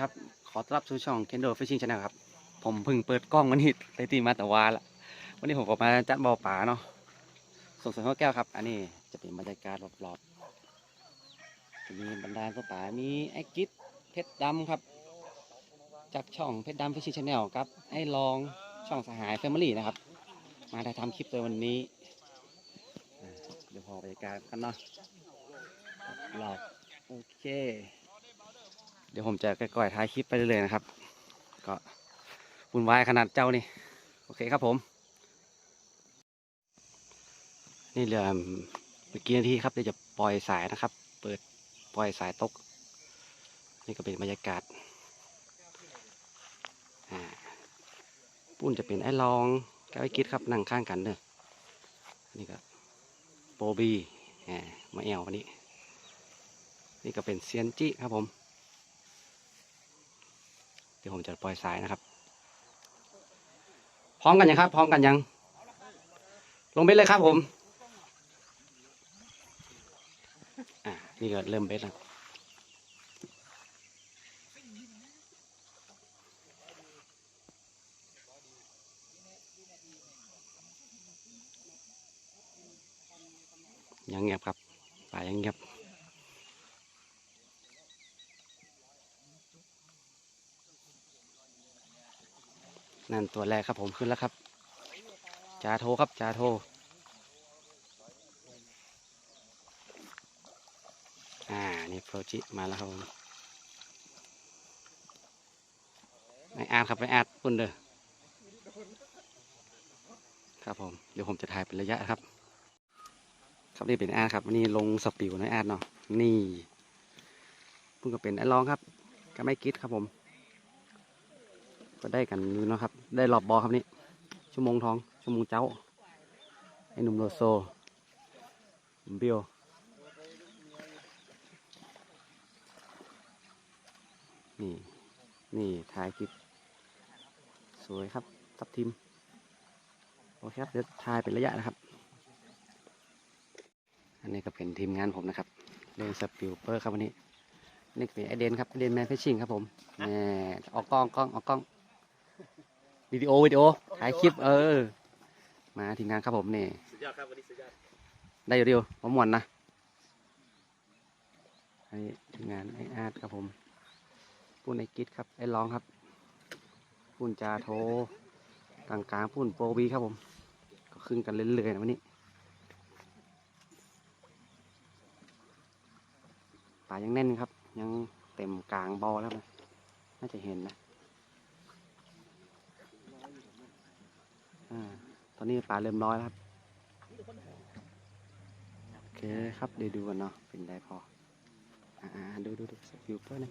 ครับขอต้อนรับสู่ช่อง Kendo Fishing Channel ครับ ผมเพิ่งเปิดกล้องวันนี้ได้ตีมาแต่วาละวันนี้ผมก็มาจัดบ่อป่าเนาะส่งเสริมข้าวแก้วครับ อันนี้จะเป็นบรรยากาศรอบๆจะมีบรรดาตัวป่ามีไอ้กิดเพชรดำครับ จากช่องเพชรดำ Fishing Channel ครับไอ้ลองช่องสหาย Family นะครับ มาได้ทำคลิปตัววันนี้ เดี๋ยวพอบรรยากาศกันเนาะรอบโอเค เดี๋ยวผมจะก่อยท้ายคลิปไปเรื่อยๆนะครับ ก็วุ่นวายขนาดเจ้านี่ โอเคครับผม นี่เรือเมื่อกี้นาทีครับเดี๋ยวจะปล่อยสายนะครับ เปิดปล่อยสายตก นี่ก็เป็นบรรยากาศปุ้นจะเป็นไอ้ลองกับไอ้กิดครับนั่งข้างกันเนอะนี่ก็โปบีอ่ามาแอววันนี้ นี่ก็เป็นเซียนจิครับผม เดี๋ยวผมจะปล่อยสายนะครับ พร้อมกันยังครับ พร้อมกันยัง ลงเบ็ดเลยครับผม อ่า นี่ก็เริ่มเบ็ดแล้วยังเงียบครับป่ายังเงียบ นั่นตัวแรกครับผมขึ้นแล้วครับจ่าโทครับจ่าโทอ่านี่โปรจิมาแล้วครับผมไม่อาดครับไม่อาดปุ่นเด้อครับผมเดี๋ยวผมจะถ่ายเป็นระยะครับ ครับนี่เป็นอาดครับนนี้ลงสปิวน้อยอาดเนาะนี่พิ่งก็เป็นไอ้รองครับ ก็ไม่กิดครับผม ก็ได้กันอยู่นะครับ ได้รอบบอครับนี่ชั่วโมงทอง ชั่วโมงเจ้า ไอ้หนุ่มโลโซเบียวนี่ นี่ถ่ายคลิป สวยครับทับทิม โอเคครับ เดี๋ยวถ่ายเป็นระยะนะครับ อันนี้ก็เป็นทีมงานผมนะครับเล่นสปิลเปอร์ครับวันนี้ นี่เป็นไอเดนครับไอเดนแมนฟิชชิ่งครับผมแหมออกกล้องกล้องออกกล้อง วิดีโอวิดีโอถ่ายคลิปเออ มาทีมงานครับผมนี่สุดยอดครับวันนี้สุดยอดได้อยู่เดียวผมหมวนนะไอ้ทีมงานไอ้อาร์ตครับผมปุ่นไอ้กิดครับไอ้ร้องครับปุ่นจาโทกลางกลางๆปุ่นโปรบีครับผม ก็ขึ้นกันเรื่อยๆนะวันนี้ป่ายังแน่นครับ ยังเต็มกลางบอแล้วนะน่าจะเห็นนะอ่า ตอนนี้ป่าเริ่มร้อยแล้วครับ โอเคครับ เดี๋ยวดูกันเนาะ เป็นได้พอ อ่าดูดูดูสกิลเปอร์น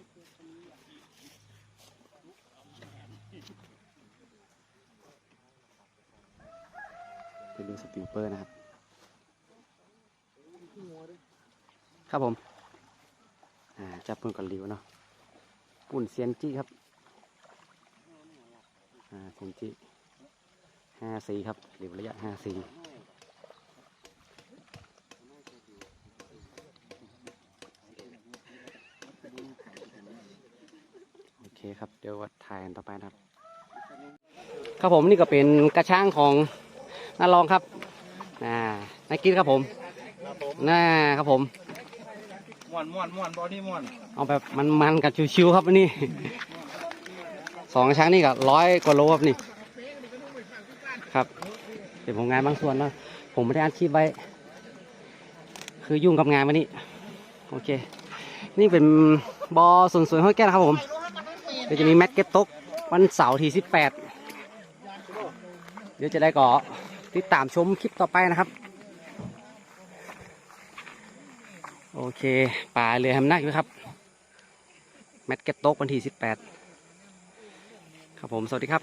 ไปดูสกิลเปอร์นะครับ ครับผม อ่า จับปุ่นก่อนริวเนาะปุ่นเซียนจี้ครับ อ่าเซียนจี้ ห้าสี่ครับริวระยะห้าสี่โอเคครับ เดี๋ยววัดถ่ายกันต่อไปนะครับ ครับผมนี่ก็เป็นกระช่างของน้ารองครับน่านักกินครับผมครับผมน่าครับผมม่วนม่วนม่วนบอดี้ม่วนเอาแบบมันๆกับชิวๆครับอันนี่สองกระช่างนี่ก็ร้อยกว่าโลครับนี่ ครับ เดี๋ยวผมงานบางส่วนเนาะผมไม่ได้อัดคลิปไว้ คือยุ่งกับงานวันนี้ โอเค นี่เป็นบอส่วนสวยห้อยแก้วนะครับผมเดี๋ยวจะมีแมตช์เก็ตตกวันเสาร์ที่สิบแปดเดี๋ยวจะได้ก่อติดตามชมคลิปต่อไปนะครับ โอเคป่าเรือแฮมนักอยู่ครับ แมตช์เก็ตตกวันที่สิบแปดครับผม สวัสดีครับ